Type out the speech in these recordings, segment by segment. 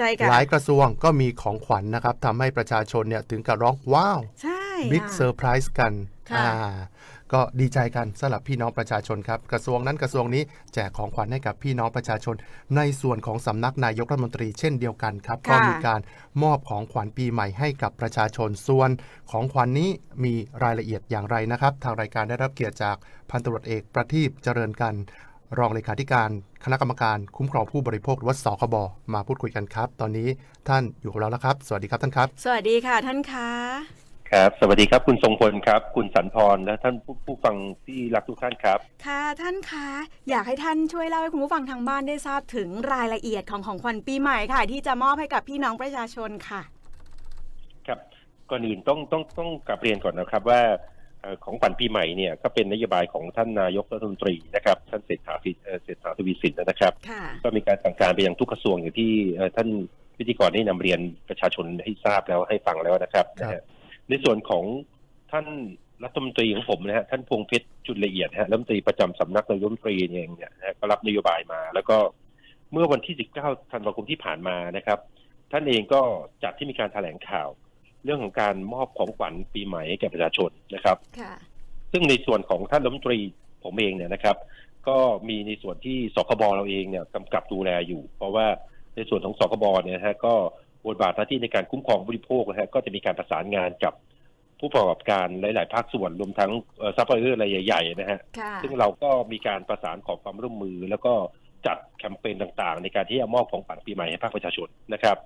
ใช่ค่ะหลายกระทรวงก็มีของขวัญนะครับทำให้ประชาชนเนี่ยถึงกับร้องว้าวใช่บิ๊กค่ะเซอร์ไพรส์กันค่ะอ่าก็ดีใจกันสำหรับพี่น้องประชาชนครับ กระทรวงนั้นกระทรวงนี้แจกของขวัญให้กับพี่น้องประชาชน ในส่วนของสำนักนายกรัฐมนตรีเช่นเดียวกันครับ ก็มีการมอบของขวัญปีใหม่ให้กับประชาชนส่วน ของขวัญนี้มีรายละเอียดอย่างไรนะครับ ทางรายการได้รับเกียรติจากพันตำรวจเอกประทีปเจริญกัน รองเลขาธิการคณะกรรมการคุ้มครองผู้บริโภคหรือว่าสคบมาพูดคุยกันครับ ตอนนี้ท่านอยู่กับเราแล้วครับ สวัสดีครับท่านครับ สวัสดีค่ะท่านคะครับ สวัสดีครับคุณทรงพลครับ คุณสันพรและท่านผู้ผู้ฟังที่รักทุกท่านครับ ค่ะท่านคะอยากให้ท่านช่วยเล่าให้คุณผู้ฟังทางบ้านได้ทราบถึงรายละเอียดของของขวัญปีใหม่ค่ะ ที่จะมอบให้กับพี่น้องประชาชนค่ะ ครับก่อนอื่นต้องต้องต้องกลับเรียนก่อนนะครับว่าเอ่อ ของขวัญปีใหม่เนี่ยก็เป็นนโยบายของท่านนายกรัฐมนตรีนะครับท่านเศรษฐาธิเอ่อเศรษฐาทวีสินนะครับค่ะก็มีการสั่งการไปยังทุกกระทรวงอย่างที่เอ่อท่านพิธีกรได้นำเรียนประชาชนให้ทราบแล้วให้ฟังแล้วนะครับครับนะฮะในส่วนของท่านรัฐมนตรีของผมนะฮะท่านพวงเพชรจุลละเอียดนะฮะรัฐมนตรีประจำสำนักนายกรัฐมนตรีเองเนี่ยนะฮะก็รับนโยบายมา แล้วก็เมื่อวันที่ 19 ธันวาคมที่ผ่านมานะครับ ท่านเองก็จัดที่มีการแถลงข่าว เรื่องของการมอบของขวัญปีใหม่ให้แก่ประชาชนนะครับค่ะซึ่งในส่วนของท่านรัฐมนตรีผมเองเนี่ยนะครับ ก็มีในส่วนที่สคบเราเองเนี่ยกำกับดูแลอยู่ เพราะว่าในส่วนของสคบเนี่ยนะฮะก็บทบาทหน้าที่ในการคุ้มครองผู้บริโภคนะฮะก็จะมีการประสานงานกับผู้ประกอบการหลาย ๆ ภาคส่วนรวมทั้งซัพพลายเออร์รายใหญ่ ๆ นะฮะค่ะซึ่งเราก็มีการประสานขอความร่วมมือ แล้วก็จัดแคมเปญต่าง ๆ ในการที่จะมอบของขวัญปีใหม่ให้ภาคประชาชนนะครับ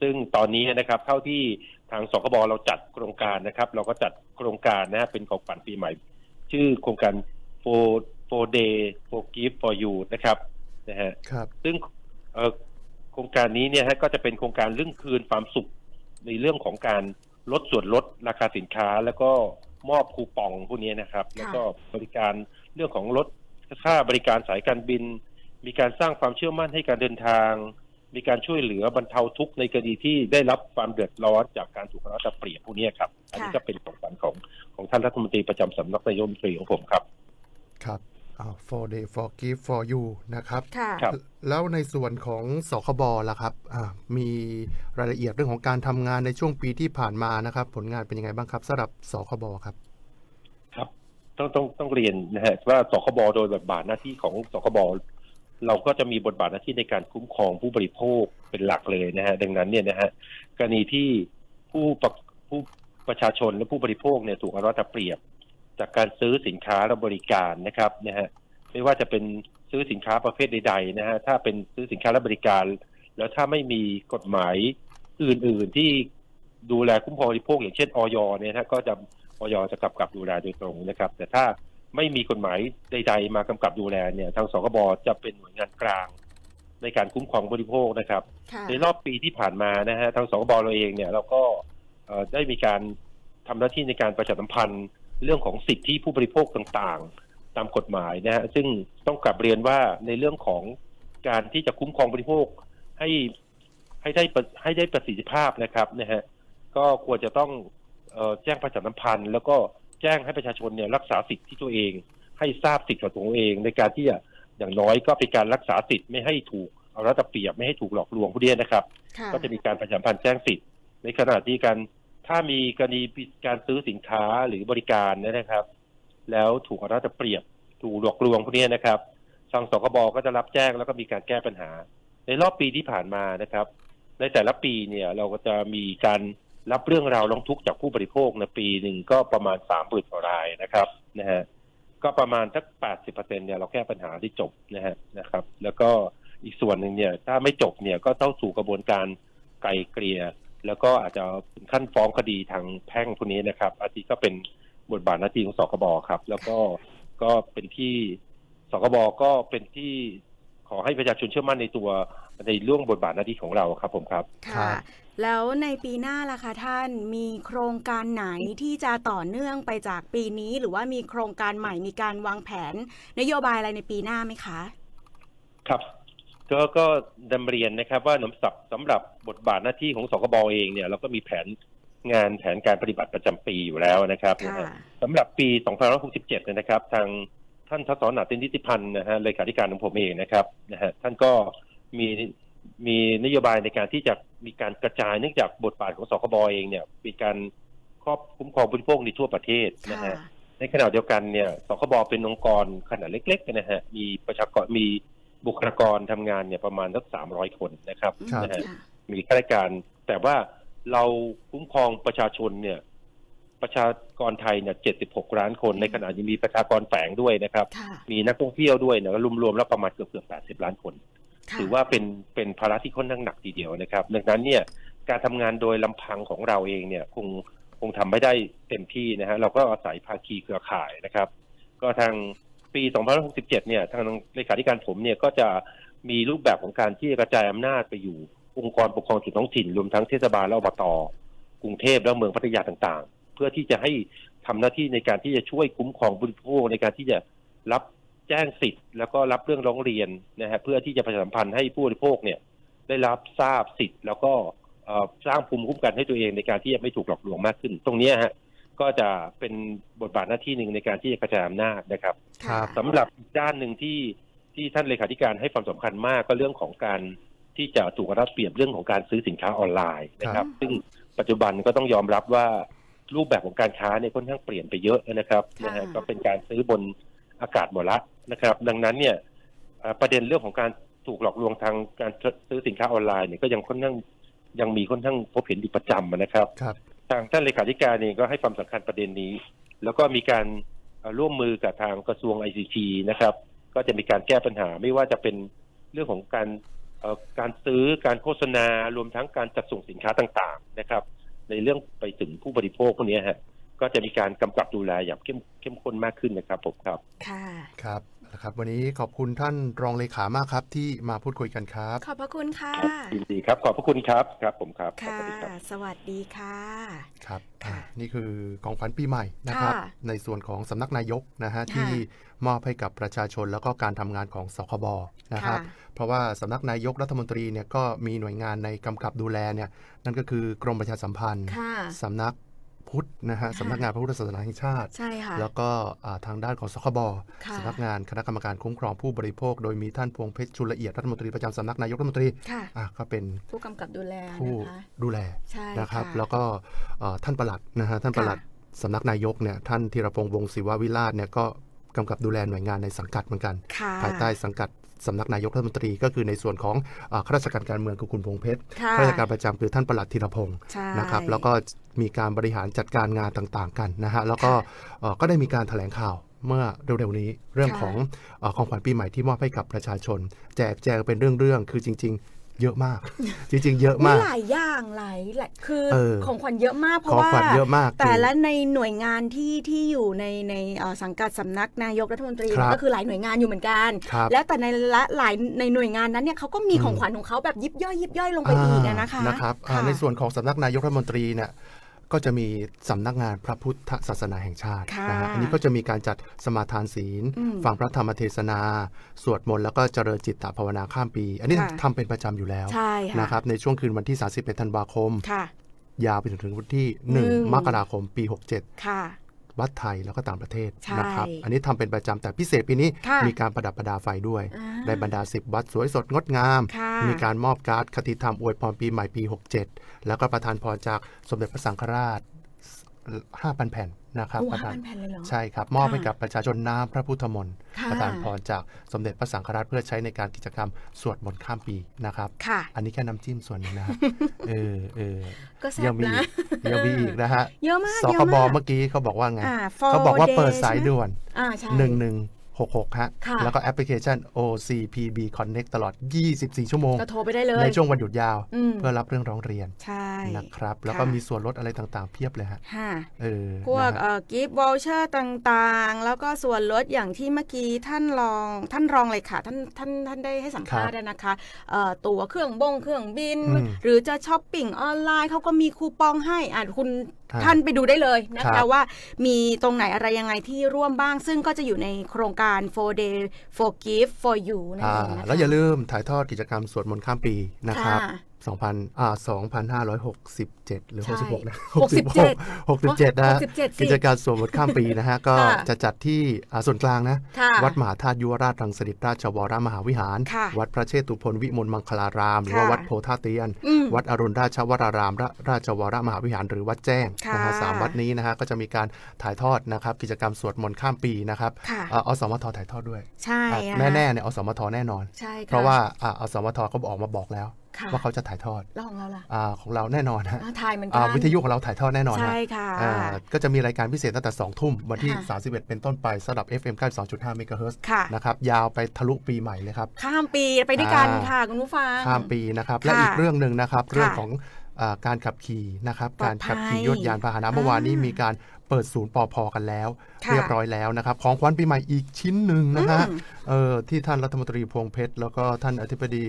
ซึ่งตอนนี้นะครับเท่าที่ ทางสคบเราจัดโครงการนะครับ เราก็จัดโครงการนะฮะเป็นของขวัญปีใหม่ ชื่อโครงการ for for day for gift for you นะครับนะฮะครับซึ่งเอ่อโครงการนี้เนี่ยฮะก็จะเป็นโครงการเรื่องคืนความสุขในเรื่องของการลดส่วนลดราคาสินค้า แล้วก็มอบคูปองพวกนี้นะครับ แล้วก็บริการเรื่องของลดค่าบริการสายการบิน มีการสร้างความเชื่อมั่นให้การเดินทาง มีการช่วยเหลือบรรเทาทุกข์ในกรณีที่ได้รับความเดือดร้อนจากการถูกรัฐเปรียบพวกนี้ครับ อันนี้ก็เป็นของขวัญของของท่านรัฐมนตรีประจำสำนักนายกรัฐมนตรีของผมครับ ครับอ่า for day for gift for you นะครับค่ะครับ แล้วในส่วนของสคบล่ะครับอ่ามีรายละเอียดเรื่องของการทำงานในช่วงปีที่ผ่านมานะครับ ผลงานเป็นยังไงบ้างครับสำหรับสคบครับ ครับ ต้องต้องต้องเรียนนะฮะว่าสคบโดยบทบาทหน้าที่ของสคบ เราก็จะมีบทบาทหน้าที่ในการคุ้มครองผู้บริโภคเป็นหลักเลยนะฮะดังนั้นเนี่ยนะฮะกรณีที่ผู้ประผู้ประชาชนและผู้บริโภคเนี่ยถูกเอารัดเปรียบ จากการซื้อสินค้าและบริการนะครับนะฮะไม่ว่าจะเป็นซื้อสินค้าประเภทใดๆนะฮะถ้าเป็นซื้อสินค้าและบริการ แล้วถ้าไม่มีกฎหมายอื่นๆที่ดูแลคุ้มครองบริโภคอย่างเช่นออยเนี่ยนะก็จะออยจะกำกับดูแลโดยตรงนะครับ แต่ถ้า ไม่มีกฎหมายใด ๆ มากำกับดูแลเนี่ยทางสคบจะเป็นหน่วยงานกลาง ในการคุ้มครองบริโภคนะครับค่ะในรอบปีที่ผ่านมานะฮะทางสคบเราเองเนี่ยเราก็เอ่อได้มีการทำหน้าที่ในการประชาสัมพันธ์เรื่องของสิทธิผู้บริโภคต่างๆ ตามกฎหมายนะฮะซึ่งต้องกลับเรียนว่าในเรื่องของการที่จะคุ้มครองบริโภคให้ให้ได้ประให้ได้ประสิทธิภาพนะครับนะฮะก็ควรจะต้องเอ่อแจ้งประชาสัมพันธ์ แล้วก็ แจ้งให้ประชาชนเนี่ยรักษาสิทธิที่ตัวเอง ให้ทราบสิทธิของตัวเอง ในการที่จะอย่างน้อยก็เป็นการรักษาสิทธิ์ไม่ให้ถูกเอารัดเอาเปรียบไม่ให้ถูกหลอกลวงผู้เดียนะครับค่ะก็จะมีการประชาสัมพันธ์แจ้งสิทธิ์ ในขณะที่การถ้ามีกรณีการซื้อสินค้าหรือบริการเนยนะครับ แล้วถูกเอารัดเอาเปรียบถูกหลอกลวงพวกนี้นะครับทางสคบก็จะรับแจ้งแล้วก็มีการแก้ปัญหา ในรอบปีที่ผ่านมานะครับ ในแต่ละปีเนี่ยเราก็จะมีการ รับเรื่องราวร้องทุกข์จากผู้บริโภคในปีหนึ่งก็ประมาณสามหมื่นกว่ารายนะครับนะฮะก็ประมาณสักแปดสิบเปอร์เซ็นเนี่ยเราแก้ปัญหาที่จบนะฮะนะครับ แล้วก็อีกส่วนหนึ่งเนี่ย ถ้าไม่จบเนี่ยก็ต้องสู่กระบวนการไกลเกลี่ยแล้วก็อาจจะถึงขั้นฟ้องคดีทางแพ่งพวกนี้นะครับอาทิก็เป็นบทบาทหน้าที่ของสคบครับ แล้วก็ก็เป็นที่สคบก็เป็นที่ขอให้ประชาชนเชื่อมั่นในตัวในเรื่องบทบาทหน้าที่ของเราครับผมครับค่ะ แล้วในปีหน้าล่ะคะท่านมีโครงการไหนที่จะต่อเนื่องไปจากปีนี้ หรือว่ามีโครงการใหม่มีการวางแผน นโยบายอะไรในปีหน้าไหมคะ ครับ ก็ก็ดำเรียนนะครับว่าน้ำสับสำหรับบทบาทหน้าที่ของสคบเองเนี่ยเราก็มีแผนงานแผนการปฏิบัติประจำปีอยู่แล้วนะครับนะค่ะฮะสำหรับปี2567เนี่ยนะครับ ทางท่านทศนาตินทิติพันธ์นะฮะเลขาธิการของผมเองนะครับนะฮะท่านก็มี มีนโยบายในการที่จะมีการกระจายเนื่องจากบทบาทของสคบเองเนี่ยมีการครอบคุ้มครองผู้บริโภคในทั่วประเทศนะค่ะฮะในขณะเดียวกันเนี่ยสคบเป็นองค์กรขนาดเล็กๆนะฮะมีประชากรมีบุคลากรทำงานเนี่ยประมาณสักสามร้อยคนนะครับครับนะฮะค่ะมีข้าราชการ แต่ว่าเราคุ้มครองประชาชนเนี่ย ประชากรไทยเนี่ยเจ็ดสิบหกล้านคน ในขณะนี้มีประชากรแฝงด้วยนะครับค่ะมีนักท่องเที่ยวด้วยเนี่ยรวมๆแล้วประมาณเกือบเกือบแปดสิบล้านคนค่ะ ถือว่าเป็นเป็นภาระที่ค่อนข้างหนักทีเดียวนะครับ ดังนั้นเนี่ยการทำงานโดยลำพังของเราเองเนี่ยคงคงทำไม่ได้เต็มที่นะฮะเราก็อาศัยภาคีเครือข่ายนะครับ ก็ทางปี2567เนี่ยทางเลขาธิการผมเนี่ยก็จะมีรูปแบบของการที่กระจายอำนาจไปอยู่องค์กรปกครองส่วนท้องถิ่น รวมทั้งเทศบาลและอบตกรุงเทพและเมืองพัทยาต่างๆ เพื่อที่จะให้ทำหน้าที่ในการที่จะช่วยคุ้มครองบริโภคในการที่จะรับ แจ้งสิทธิ์แล้วก็รับเรื่องร้องเรียนนะฮะเพื่อที่จะประชาสัมพันธ์ให้ผู้บริโภคเนี่ยได้รับทราบสิทธิ์ แล้วก็เอ่อสร้างภูมิคุ้มกันให้ตัวเองในการที่จะไม่ถูกหลอกลวงมากขึ้น ตรงเนี้ยฮะก็จะเป็นบทบาทหน้าที่หนึ่งในการที่จะกระจายอำนาจนะครับครับสำหรับอีกด้านหนึ่งที่ที่ท่านเลขาธิการให้ความสำคัญมากก็เรื่องของการที่จะถูกรับเปรียบเรื่องของการซื้อสินค้าออนไลน์นะครับ ซึ่งปัจจุบันก็ต้องยอมรับว่ารูปแบบของการค้าเนี่ยค่อนข้างเปลี่ยนไปเยอะนะครับค่ะนะฮะก็เป็นการซื้อบน อากาศหมดละนะครับ ดังนั้นเนี่ยเอ่อประเด็นเรื่องของการถูกหลอกลวงทางการซื้อสินค้าออนไลน์เนี่ยก็ยังค่อนข้างยังมีค่อนข้างพบเห็นอยู่ประจำนะครับครับ ทางท่านเลขาธิการเองก็ให้ความสำคัญประเด็นนี้ แล้วก็มีการเอ่อร่วมมือกับทางกระทรวง ICT นะครับ ก็จะมีการแก้ปัญหาไม่ว่าจะเป็นเรื่องของการเอ่อการซื้อการโฆษณารวมทั้งการจัดส่งสินค้าต่างๆนะครับ ในเรื่องไปถึงผู้บริโภคพวกนี้ฮะ ก็จะมีการกำกับดูแลอย่างเข้มเข้มข้นมากขึ้นนะครับผมครับ ค่ะ ครับนะครับ วันนี้ขอบคุณท่านรองเลขามากครับ ที่มาพูดคุยกันครับ ขอบพระคุณค่ะ ยินดีครับ ขอบพระคุณครับครับ ผมครับค่ะ สวัสดีครับ สวัสดีค่ะ ครับค่ะอ่านี่คือของขวัญปีใหม่นะครับ ค่ะในส่วนของสำนักนายกนะฮะที่มอบให้กับประชาชนแล้วก็การทำงานของสคบนะครับเพราะว่าสำนักนายกรัฐมนตรีเนี่ยก็มีหน่วยงานในกำกับดูแลเนี่ยนั่นก็คือกรมประชาสัมพันธ์ ค่ะ สำนัก พุทธนะฮะค่ะสำนักงานพระพุทธศาสนาแห่งชาติใช่ค่ะแล้วก็อ่าทางด้านของสคบค่ะสำนักงานคณะกรรมการคุ้มครองผู้บริโภค โดยมีท่านพวงเพชรชุลละเอียดรัฐมนตรีประจำสำนักนายกรัฐมนตรีค่ะอะก็เป็นผู้กำกับดูแลผู้นะคะดูแลใช่นะครับค่ะแล้วก็เอ่อท่านประหลัดนะฮะท่านประหลัดสำนักนายกเนี่ยท่านธีรพงษ์วงศ์ศิววิราชเนี่ยก็กำกับดูแลหน่วยงานในสังกัดเหมือนกันค่ะภายใต้สังกัดสำนักนายกรัฐมนตรีก็คือในส่วนของเอ่อข้าราชการการเมืองคือคุณพงษ์เพชรค่ะข้าราชการประจำคือท่านประหลัดธีรพงศ์ใช่นะครับแล้วก็ มีการบริหารจัดการงานต่างๆกันนะฮะแล้วก็เอ่อก็ได้มีการแถลงข่าวเมื่อเร็วๆนี้เรื่องค่ะของเอ่อของขวัญปีใหม่ที่มอบให้กับประชาชน แจกแจงเป็นเรื่องๆคือจริง ๆ เยอะมาก จริง ๆ เยอะมีมากหลายอย่างหลายหลายคือเออของขวัญเยอะมากเพขราะองว่าขวัญเยอะมากแต่คือละในหน่วยงานที่ที่อยู่ในในเอ่อสังกัดสำนักนายกรัฐมนตรีครับก็คือหลายหน่วยงานอยู่เหมือนกันครับแล้วแต่ในละหลายในหน่วยงานนั้นเนี่ยเขาก็มีอืมของขวัญของเขาแบบยิบย่อยยิบย่อยลงไปอีกอะนะคะนะครับอ่าค่ะในส่วนของสำนักนายกรัฐมนตรีเนี่ย ก็จะมีสำนักงานพระพุทธศาสนาแห่งชาติค่ะนะฮะอันนี้ก็จะมีการจัดสมาทานศีลอืมฟังพระธรรมเทศนา สวดมนต์แล้วก็เจริญจิตตภาวนาข้ามปี อันนี้ค่ะทำเป็นประจำอยู่แล้วใช่ค่ะนะครับในช่วงคืนวันที่ 31 ธันวาคมค่ะยาวไปจนถึงวันที่หนึ่ง1มกราคมปี 67ค่ะ วัดไทยแล้วก็ต่างประเทศใช่นะครับ อันนี้ทำเป็นประจำแต่พิเศษปีนี้ค่ะมีการประดับประดาไฟด้วยอ่าในบรรดา 10 วัดสวยสดงดงามค่ะมีการมอบการ์ดคติธรรมอวยพรปีใหม่ปี 67 แล้วก็ประทานพรจากสมเด็จพระสังฆราช 5,000 แผ่นนะครับประธานใช่ครับมอบให้กับประชาชนน้ำพระพุทธมนต์ประธานพรจากสมเด็จพระสังฆราชเพื่อใช้ในการกิจกรรมสวดมนต์ข้ามปีนะครับค่ะอันนี้แค่น้ำจิ้มส่วนนึงนะเออเออยังมียังมีอีกนะฮะเยอะมากสคบเมื่อกี้เขาบอกว่าไงเขาบอกว่าเปิดสายด่วนหนึ่งหนึ่ง 66ฮะแล้วก็แอปพลิเคชัน OCPB Connect ตลอด 24 ชั่วโมง ก็โทรไปได้เลย ในช่วงวันหยุดยาวเพื่อรับเรื่องร้องเรียนใช่ นะครับ แล้วก็มีส่วนลดอะไรต่างๆ เพียบเลยฮะค่ะ เออพวกกิฟต์วอลเชอร์ต่างๆ แล้วก็ส่วนลดอย่างที่เมื่อกี้ท่านรองท่านรองเลยค่ะ ท่านท่านท่านได้ให้สัมภาษณ์แล้วนะคะตั๋วเครื่องบงเครื่องบินหรือจะช้อปปิ้งออนไลน์เขาก็มีคูปองให้อะคุณ ท่านไปดูได้เลยนะครัคะบว่ามีตรงไหนอะไรยังไงที่ร่วมบ้าง ซึ่งก็จะอยู่ในโครงการ4 day for gift for you นั่นอ่าเองนะคะแล้วอย่าลืมถ่ายทอดกิจกรรมสวดมนต์ข้ามปีนะครับ ค่ะ2,000อ่า2,567 หรือใช่66 นะ67 67 นะฮะ67สิกิจการสวดมนต์ข้ามปีนะฮะ ก็ค่ะจะจัดที่อ่าส่วนกลางนะค่ะวัดมหาธาตุยุวราชรังสฤษราชวรมหาวิหารค่ะวัดพระเชตุพนวิมลมังคลาราม หรือว่าค่ะวัดโพธาเตียนอืมวัดอรุณราชวรารามราราชวรมหาวิหาร หรือวัดแจ้งค่ะนะฮะสามวัดนี้นะฮะ ก็จะมีการถ่ายทอดนะครับ กิจกรรมสวดมนต์ข้ามปีนะครับค่ะอ่าอสมทถ่ายทอดด้วย ใช่อะนะคะแน่ๆเนี่ยอสมทแน่นอนใช่ค่เพราะว่าอ่าอสมทเขาออกมาบอกแล้วค่ะว่าเขาจะถ่ายทอดแล้วของเราล่ะอาของเราแน่นอนฮะอ่าถ่ายเหมือนกัอ่านวิทยุของเราถ่ายทอดแน่นอนฮะใช่ค่ะอ่าก็จะมีรายการพิเศษตั้งแต่ 2 ทุ่มวันที่ค่ะ31 เป็นต้นไปสำหรับ FM 92.5เมกะเฮิรตซ์ค่ะนะครับยาวไปทะลุปีใหม่เลยครับ ข้ามปีไปด้วยกันอ่าค่ะคุณผู้ฟังข้ามปีนะครับค่ะและอีกเรื่องหนึ่งนะครับเรื่องค่ะของอา การขับขี่นะครับปลอการดภัยขับขี่ยวดยานพาหนะเมื่อวานนี้อ่ามีมีการเปิดศูนย์ปอพอกันแล้วค่ะเรียบร้อยแล้วนะครับ ของขวัญปีใหม่อีกชิ้นหนึ่งนะฮะอืมเออที่ท่านรัฐมนตรีพวงเพชร แล้วก็ท่านอธิบดี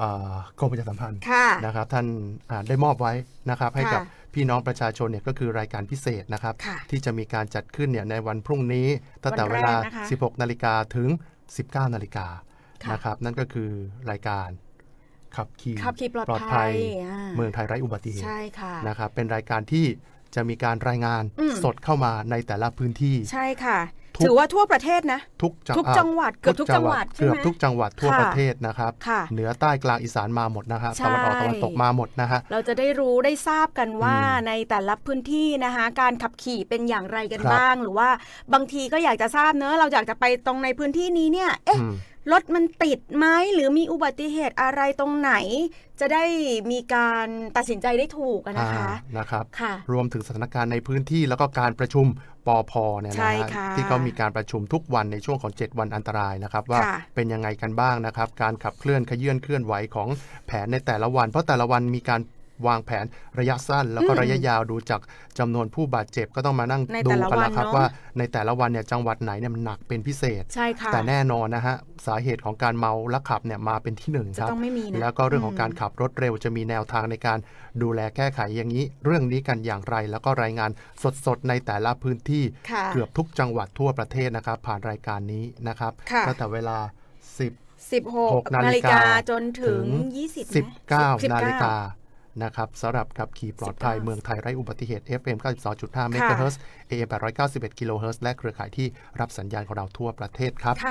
อ่ากรมประชาสัมพันธ์ค่ะนะครับ ท่านอ่าได้มอบไว้นะครับให้กับค่ะพี่น้องประชาชนเนี่ยก็คือรายการพิเศษนะครับค่ะที่จะมีการจัดขึ้นเนี่ยในวันพรุ่งนี้ตั้งแต่วันเวแรกลานะคะ16 นาฬิกาถึง 19 นาฬิกาค่ะนะครับนั่นก็คือรายการ ขับขี่ขับขี่ปลอดภัยอ่าเมืองไทยไร้อุบัติเหตุใช่ค่ะนะครับเป็นรายการที่จะมีการรายงานอืมสดเข้ามาในแต่ละพื้นที่ใช่ค่ะทุกถือว่าทั่วประเทศนะทุกจังทุกจังหวัดเกือบทุกจังหวัดใช่เกืไหอบมทุกจังหวัดทั่วค่ะประเทศนะครับค่ะเหนือใต้กลางอีสานมาหมดนะฮะใช่ตะวันออกตะวันตกมาหมดนะฮะเราจะได้รู้ได้ทราบกันว่าอืมในแต่ละพื้นที่นะคะการขับขี่เป็นอย่างไรกันครับบ้าง หรือว่าบางทีก็อยากจะทราบเนอะเราอยากจะไปตรงในพื้นที่นี้เนี่ยเอ๊ะอืม รถมันติดไหมหรือมีอุบัติเหตุอะไรตรงไหน จะได้มีการตัดสินใจได้ถูกอะนะคะอ่านะครับค่ะรวมถึงสถานการณ์ในพื้นที่แล้วก็การประชุมปอพเนี่ยใช่นะฮะค่ะที่เขามีการประชุมทุกวันในช่วงของ 7 วันอันตรายนะครับ ว่าค่ะเป็นยังไงกันบ้างนะครับ การขับเคลื่อนขยื่นเคลื่อนไหวของแผนในแต่ละวัน เพราะแต่ละวันมีการ วางแผนระยะสั้น แล้วก็อืมระยะยาวดูจากจำนวนผู้บาดเจ็บก็ต้องมานั่งในดูแต่ละกันวัแล้นวครับเนอะว่าในแต่ละวันเนี่ยจังหวัดไหนเนี่ยมันหนักเป็นพิเศษใช่ค่ะแต่แน่นอนนะฮะสาเหตุของการเมาและขับเนี่ยมาเป็นที่หนึ่งจะครับต้องไม่มีนะแล้วก็เรื่องของการขับรถเร็วจะมีแนวทางในการดูแลแก้ไขอย่างนี้ เรื่องนี้กันอย่างไร แล้วก็รายงานสดๆในแต่ละพื้นที่ค่ะเกือบทุกจังหวัดทั่วประเทศนะครับ ผ่านรายการนี้นะครับค่ะตั้งแต่เวลา 10 16 นานาฬิฬิกากาจนถึง 20ไหม19 นาฬิกา นะครับสำหรับขับขี่ปลอดภัย19เมืองไทยไร้อุบัติเหตุ FM 92.5เมกะเฮิรตซ์ AM 891กิโลเฮิรตซ์และเครือข่ายที่รับสัญญาณของเราทั่วประเทศครับค่ะ